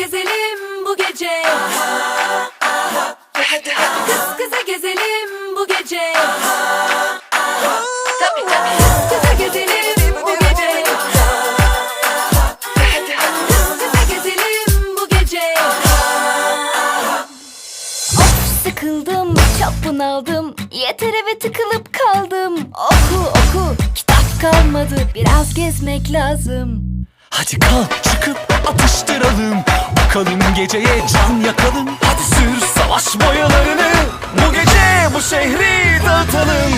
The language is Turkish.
gezelim bu gece. Kız kıza gezelim bu gece. Tabii tabii. Kız kıza gezelim bu gece. Kız kıza gezelim bu gece. Of sıkıldım çok bunaldım. Yeter eve tıkılıp kaldım. Oku oku. Kitap kalmadı Biraz gezmek lazım. Hadi kalk çıkıp atıştıralım Bakalım geceye can yakalım. Hadi sür savaş boyalarını. Bu gece bu şehri dağıtalım